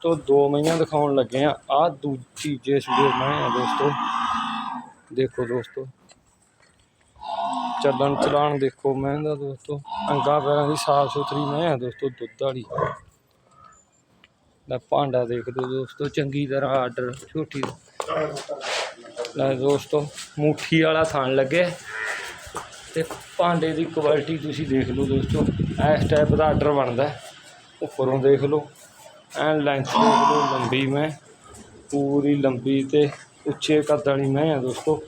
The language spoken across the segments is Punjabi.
ਤੋਂ ਦੋ ਮਈਆਂ ਦਿਖਾਉਣ ਲੱਗੇ ਆ। ਆ ਦੂਜੀ ਜੇ ਸੂਏ ਮੈਂ ਆ ਦੋਸਤੋ। ਦੇਖੋ ਦੋਸਤੋ। ਚੱਲਣ ਚਲਾਣ ਦੇਖੋ ਮੈਂ ਦਾ ਦੋਸਤੋ। ਅੰਗਾ ਪੈਰਾਂ ਦੀ ਸਾਫ਼ ਸੁਥਰੀ ਮੈਂ ਆ ਦੋਸਤੋ, ਦੁੱਧ ਵਾਲੀ। ਲੈ ਭਾਂਡਾ ਦੇਖ ਲਓ ਦੋਸਤੋ, ਚੰਗੀ ਤਰ੍ਹਾਂ ਆਰਡਰ ਛੋਟੀ ਲੈ ਦੋਸਤੋ, ਮੁੱਠੀ ਵਾਲਾ ਥਣ ਲੱਗੇ ਤੇ ਭਾਂਡੇ ਦੀ ਕੁਆਲਿਟੀ ਤੁਸੀਂ ਦੇਖ ਲਓ ਦੋਸਤੋ। ਇਸ ਟਾਈਪ ਦਾ ਆਰਡਰ ਬਣਦਾ। ਉੱਪਰੋਂ ਦੇਖ ਲਓ। ਐਨ ਲੈਂਥ ਦੇਖ ਲਓ ਲੰਬੀ ਮੈਂ ਪੂਰੀ ਲੰਬੀ ਤੇ ਉੱਚੇ ਕੱਦ ਵਾਲੀ ਮੈਂ ਆ ਦੋਸਤੋ।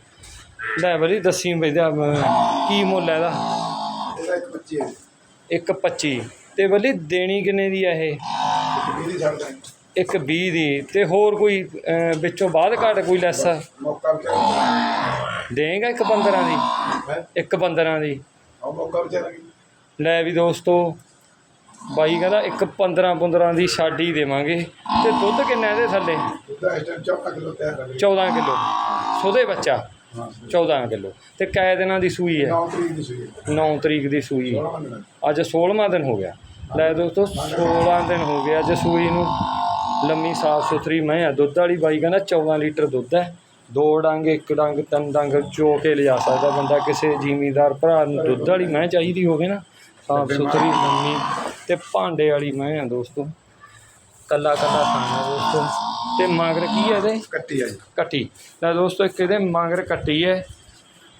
ਲੈ ਬੜੀ ਦੱਸੀ ਬਈ ਦਾ ਕੀ ਮੁੱਲ ਹੈ ਇਹਦਾ? ਇਹਦਾ ਇੱਕ ਬੱਚੀ ਹੈ। ਇੱਕ 25 ਤੇ ਬਲੀ ਦੇਣੀ ਕਿੰਨੇ ਦੀ ਆ ਇਹ? ਇੱਕ ਵੀਹ ਛੱਡ ਦਾਂਗੇ ਇੱਕ 20 ਦੀ। ਤੇ ਹੋਰ ਕੋਈ ਵਿੱਚੋਂ ਬਾਅਦ ਘਾਟ ਕੋਈ ਲੈਸ? ਮੌਕਾ ਦੇਗਾ ਇੱਕ 15 ਦੀ? ਇੱਕ 15 ਦੀ। ਮੌਕਾ ਲੈ ਵੀ ਦੋਸਤੋ ਬਾਈ ਕਹਿੰਦਾ ਇੱਕ 15 15 ਦੀ ਸਾਡੀ ਦੇਵਾਂਗੇ। ਤੇ ਦੁੱਧ ਕਿੰਨਾ ਇਹਦੇ ਥੱਲੇ? ਉਹਦਾ ਇਸ ਟਾਈਮ 14 ਕਿਲੋ। ਸੋਦੇ ਬੱਚਾ। ਹਾਂ 14 ਕਿਲੋ। ਤੇ ਕੈ ਦਿਨਾਂ ਦੀ ਸੂਈ ਹੈ? 9 ਤਰੀਕ ਦੀ ਸੂਈ। ਅੱਜ 16ਵਾਂ ਦਿਨ ਹੋ ਗਿਆ। ਲੈ ਦੋਸਤੋ 16 ਦਿਨ ਹੋ ਗਿਆ ਅੱਜ ਸੂਈ ਨੂੰ। ਲੰਮੀ ਸਾਫ਼ ਸੁਥਰੀ ਮੈਂ ਆ। ਦੁੱਧ ਵਾਲੀ ਬਾਈ ਕਹਿੰਦਾ 14 ਲੀਟਰ ਦੁੱਧ ਹੈ। ਦੋ ਡੰਗ, ਇੱਕ ਡੰਗ, ਤਿੰਨ ਡੰਗ ਚੋ ਕੇ ਲਿਜਾ ਸਕਦਾ ਬੰਦਾ। ਕਿਸੇ ਜ਼ਿਮੀਦਾਰ ਭਰਾ ਨੂੰ ਦੁੱਧ ਵਾਲੀ ਮੈਂ ਚਾਹੀਦੀ ਹੋਵੇ ਨਾ। ਸਾਫ਼ ਸੁਥਰੀ, ਲੰਮੀ। ਤੇ ਭਾਂਡੇ ਵਾਲੀ ਮੈਂ ਆ ਦੋਸਤੋ। ਕੱਲਾ ਕੱਲਾ ਖਾਣਾ ਦੋਸਤੋ। ਤੇ ਮਗਰ ਕੀ ਹੈ ਇਹਦੇ? ਕੱਟੀ ਆ ਜੀ। ਕੱਟੀ। ਲੈ ਦੋਸਤੋ ਇੱਕ ਇਹਦੇ ਮਗਰ ਕੱਟੀ ਹੈ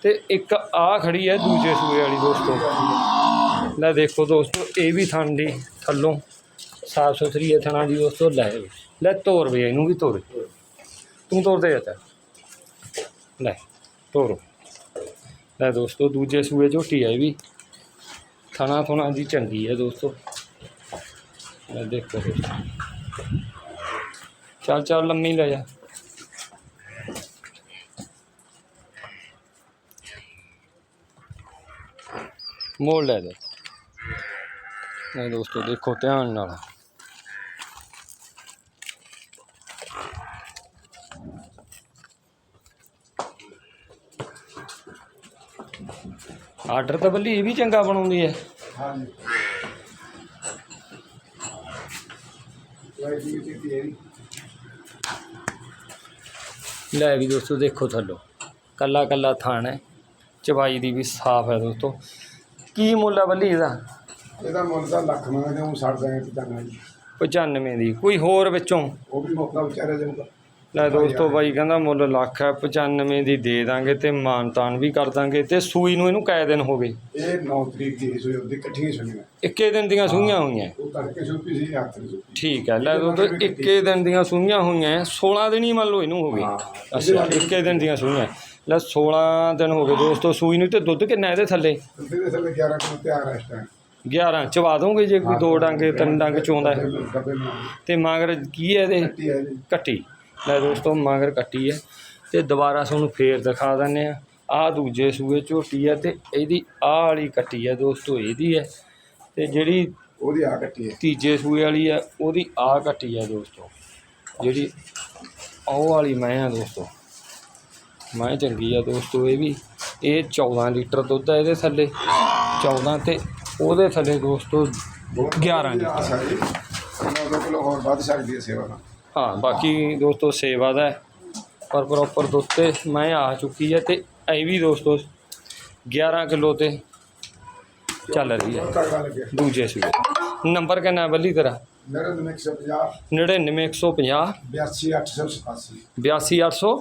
ਤੇ ਇੱਕ ਆ ਖੜੀ ਹੈ ਦੂਜੇ ਸੂਏ ਵਾਲੀ ਦੋਸਤੋ। ਲੈ ਦੇਖੋ ਦੋਸਤੋ ਇਹ ਵੀ ਥਣ ਦੀ ਥੱਲੋਂ ਸਾਫ਼ ਸੁਥਰੀ ਹੈ ਥਣਾ ਦੀ ਦੋਸਤੋ ਲੈ ਲੈ ਤੋਰ ਵੀ ਇਹਨੂੰ ਵੀ ਤੋਰ ਤੂੰ ਤੋਰ ਦੇ ਜਾਂਦਾ ਲੈ ਤੋਰੋ ਲੈ ਦੋਸਤੋ ਦੂਜੇ ਸੂਏ ਝੋਟੀ ਇਹ ਵੀ। ਥਣਾ ਥਣਾ ਦੀ ਚੰਗੀ ਹੈ ਦੋਸਤੋ। ਲੈ ਦੇਖੋ ਚੱਲ ਚੱਲ, ਲੰਮੀ ਲੈ ਜਾ। ਮੋੜ ਲੈ ਦੇ। ਨਹੀਂ ਦੋਸਤੋ, ਦੇਖੋ ਧਿਆਨ ਨਾਲ। ਆਰਡਰ ਤਾਂ ਬੱਲੀ ਇਹ ਵੀ ਚੰਗਾ ਬਣਾਉਂਦੀ ਹੈ। ਹਾਂ ਜੀ ਵਾਈ ਜੀ ਦੀ ਤੇਰੀ ਲੈ ਵੀ ਦੋਸਤੋ ਦੇਖੋ ਥੱਲੋ। ਕੱਲਾ ਕੱਲਾ ਥਾਣ ਹੈ। ਚਬਾਈ ਦੀ ਵੀ ਸਾਫ਼ ਹੈ ਦੋਸਤੋ। ਕੀ ਮੁੱਲ ਹੈ ਬੱਲੀ ਇਹਦਾ? ਇਹਦਾ ਮੁੱਲ ਤਾਂ ਲੱਖ ਮੰਗਦੇ ਦਾਂਗੇ ਪਚਾਨਾ ਜੀ। 95 ਦੀ। ਕੋਈ ਹੋਰ ਵਿੱਚੋਂ? ਉਹ ਵੀ ਮੌਕਾ ਵਿਚਾਰਾ ਜਾਊਗਾ। ਲੈ ਦੋਸਤੋ ਬਾਈ ਕਹਿੰਦਾ ਮੁੱਲ ਲੱਖ ਹੈ 95 ਦੀ ਦੇ ਦਾਂਗੇ ਤੇ ਮਾਨ ਤਾਨ ਵੀ ਕਰ ਦਾਂਗੇ ਤੇ ਸੂਈ ਨੂੰ ਇਹਨੂੰ ਕੈ ਦਿਨ ਹੋ ਗਏ? ਇਹ 9 ਤਰੀਕ ਦੀ ਸੂਈ ਉਹਦੀ ਇਕੱਠੀਆਂ ਸੁਣੀਆਂ ਇੱਕੇ ਦਿਨ ਦੀਆਂ ਸੂਈਆਂ ਹੋਈਆਂ? ਉਹ ਸੁਪੀ ਸੀ ਠੀਕ ਹੈ ਲੈ ਦੋਸਤੋ ਇੱਕੇ ਦਿਨ ਦੀਆਂ ਸੂਈਆਂ ਹੋਈਆਂ 16 ਦਿਨ ਹੀ ਮੰਨ ਲਓ ਇਹਨੂੰ ਹੋ ਗਏ। ਅੱਛਾ ਇੱਕੇ ਦਿਨ ਦੀਆਂ ਸੂਈਆਂ ਲੈ 16 ਦਿਨ ਹੋ ਗਏ ਦੋਸਤੋ ਸੂਈ ਨੂੰ ਤੇ ਦੁੱਧ ਕਿੰਨਾ ਇਹਦੇ ਥੱਲੇ? ਤੇ ਦੇ ਥੱਲੇ 11 ਕਿਲੋ ਤਿਆਰ ਹੈ ਇਸ ਟਾਈਮ 11 ਚਵਾ ਦੋਗੇ ਜੇ ਕੋਈ ਦੋ ਡਾਂਗੇ ਤਿੰਨ ਡੰਗ ਚੋਂਦਾ ਤੇ ਮਗਰ ਕੀ ਹੈ ਇਹਦੇ। ਕੱਟੀ। ਲੈ ਦੋਸਤੋ ਮਗਰ ਕੱਟੀ ਹੈ ਤੇ ਦੁਬਾਰਾ ਤੁਹਾਨੂੰ ਫੇਰ ਦਿਖਾ ਦਿੰਨੇ ਆ। ਆਹ ਦੂਜੇ ਸੂਏ ਝੋਟੀ ਹੈ ਤੇ ਇਹਦੀ ਆਹ ਵਾਲੀ ਕੱਟੀ ਹੈ ਦੋਸਤੋ ਇਹਦੀ ਹੈ ਤੇ ਜਿਹੜੀ ਉਹਦੀ ਆ ਕੱਟੀ ਹੈ ਤੀਜੇ ਸੂਏ ਵਾਲੀ ਹੈ ਉਹਦੀ ਆਹ ਕੱਟੀ ਹੈ ਦੋਸਤੋ। ਜਿਹੜੀ ਉਹ ਵਾਲੀ ਮੈਂ ਆ ਦੋਸਤੋ। ਮੈਂ ਚੰਗੀ ਆ ਦੋਸਤੋ ਇਹ ਵੀ। ਇਹ 14 ਲੀਟਰ ਦੁੱਧ ਹੈ ਇਹਦੇ ਥੱਲੇ। 14 ਤੇ ਉਹਦੇ ਥੱਲੇ ਦੋਸਤੋ 11 ਲੀਟਰ। ਆ ਸਕਦੀ 9 ਕਿਲੋ ਹੋਰ ਵੱਧ ਸਕਦੀ ਹੈ ਸੇਵਾ ਨਾਲ। ਹਾਂ, ਬਾਕੀ ਦੋਸਤੋ ਸੇਵਾ ਦਾ ਪਰ ਪ੍ਰੋਪਰ ਦੁੱਧ ਤੇ ਮੈਂ ਆ ਚੁੱਕੀ ਹੈ ਤੇ ਇਹ ਵੀ ਦੋਸਤੋ 11 ਕਿਲੋ ਤੇ ਚੱਲ ਰਹੀ ਹੈ। ਦੂਜੇ ਸੂਏ। ਨੰਬਰ ਕਿੰਨਾ ਹੈ ਬੱਲੀ ਤੇਰਾ? ਮੇਰੇ ਨੂੰ 150 99150 82887 82887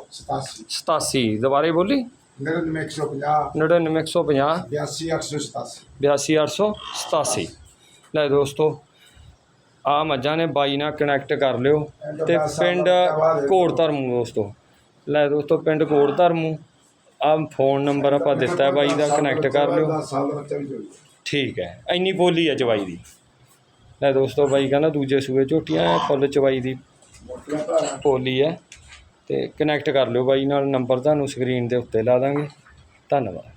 87 ਦੁਬਾਰੇ ਬੋਲੀ। ਮੇਰੇ ਨੂੰ 150 99150 82887 82887 ਲੈ ਦੋਸਤੋ ਆ ਮੱਝਾਂ ਨੇ ਬਾਈ ਨਾਲ ਕਨੈਕਟ ਕਰ ਲਿਓ ਤੇ ਪਿੰਡ ਕੋਟ ਧਰਮੂ ਦੋਸਤੋ। ਲੈ ਦੋਸਤੋ, ਪਿੰਡ ਕੋਟ ਧਰਮੂ ਆ ਫੋਨ ਨੰਬਰ ਆਪਾਂ ਦਿੱਤਾ ਹੈ ਬਾਈ ਦਾ ਕਨੈਕਟ ਕਰ ਲਿਓ। ਠੀਕ ਹੈ, ਇੰਨੀ ਬੋਲੀ ਹੈ ਚਵਾਈ ਦੀ। ਲੈ ਦੋਸਤੋ, ਬਾਈ ਕਹਿੰਦਾ ਦੂਜੇ ਸੂਏ ਝੋਟੀਆਂ ਫੁੱਲ ਚਵਾਈ ਦੀ ਬੋਲੀ ਹੈ। ਤੇ ਕਨੈਕਟ ਕਰ ਲਿਓ ਬਾਈ ਨਾਲ ਨੰਬਰ ਤੁਹਾਨੂੰ ਸਕਰੀਨ ਦੇ ਉੱਤੇ ਲਾ ਦਾਂਗੇ। ਧੰਨਵਾਦ।